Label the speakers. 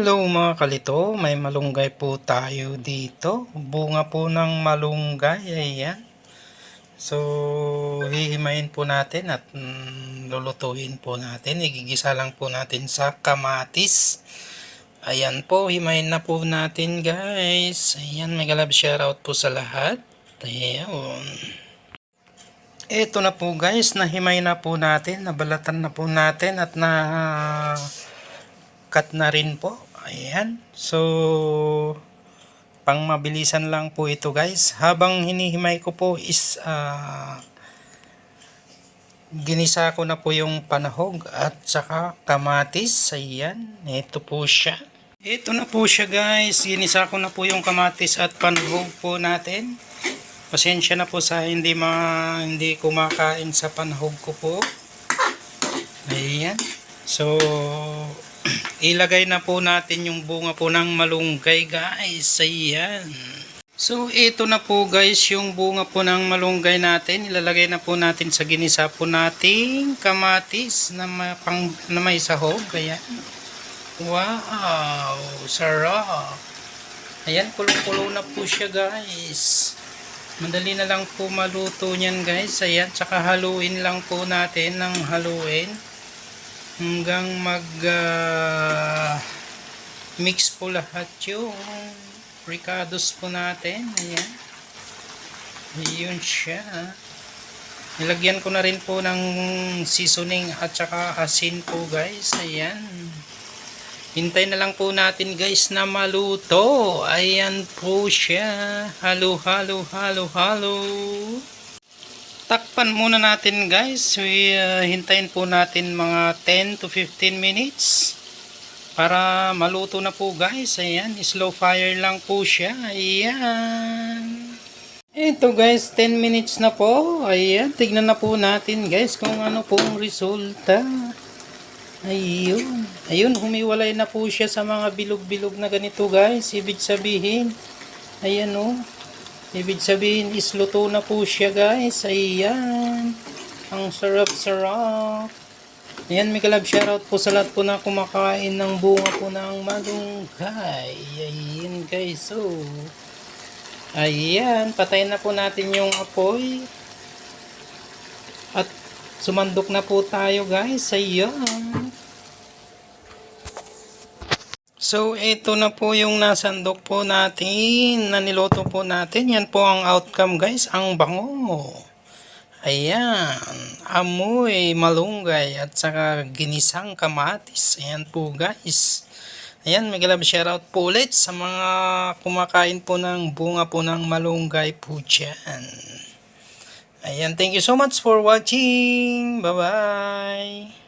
Speaker 1: Hello mga kalito, may malunggay po tayo dito. Bunga po ng malunggay, ayan. So, hihimayin po natin at mm, lulutuin po natin. Igigisa lang po natin sa kamatis. Ayan po, himayin na po natin guys. Ayan, may galab shoutout po sa lahat. Ayan. Ito na po guys, nahimay na po natin, nabalatan na po natin at na cut na rin po. Ayan. So, pang mabilisan lang po ito guys. Habang hinihimay ko po is ah, ginisa ko na po yung panahog at saka kamatis. Ayan. Ito po siya. Ito na po siya guys. Ginisa ko na po yung kamatis at panahog po natin. Pasensya na po sa hindi ma hindi kumakain sa panahog ko po. Ayan. So, ilagay na po natin yung bunga po ng malunggay guys. Ayan. So, ito na po guys yung bunga po ng malunggay natin. Ilalagay na po natin sa ginisa po nating kamatis na, may, pang, na may sahog. Ayan. Wow! Sarap! Ayan, kulong-kulo na po siya guys. Madali na lang po maluto niyan guys. Ayan, tsaka haluin lang po natin ng haluin hanggang mag ah, mix po lahat yung ricados po natin. Ayan. Yun siya. Nilagyan ko na rin po ng seasoning at saka asin po guys. Ayan. Hintay na lang po natin guys na maluto. Ayan po siya. Halo, halo, halo, halo. Takpan muna natin guys. We, uh, hintayin po natin mga 10 to 15 minutes. Para maluto na po guys. Ayan. Slow fire lang po siya. Ayan. Ito guys, 10 minutes na po. Ayan. Tignan na po natin guys kung ano pong resulta. Ayun. Ayun, humiwalay na po siya sa mga bilog-bilog na ganito guys. Ibig sabihin, ayan o. Ibig sabihin is luto na po siya guys. Ayan. Ang sarap-sarap. Ayan, may kalab shoutout po sa lahat po na kumakain ng bunga po ng malunggay. Ayan guys, so. Ayan, patayin na po natin yung apoy. At sumandok na po tayo guys. Ayan. So, ito na po yung nasandok po natin na niloto po natin. Yan po ang outcome guys. Ang bango. Ayan. Amoy malunggay at saka ginisang kamatis. Ayan po guys. Ayan, may galab shoutout po ulit sa mga kumakain po ng bunga po ng malunggay po dyan. Ayan, thank you so much for watching. Bye-bye.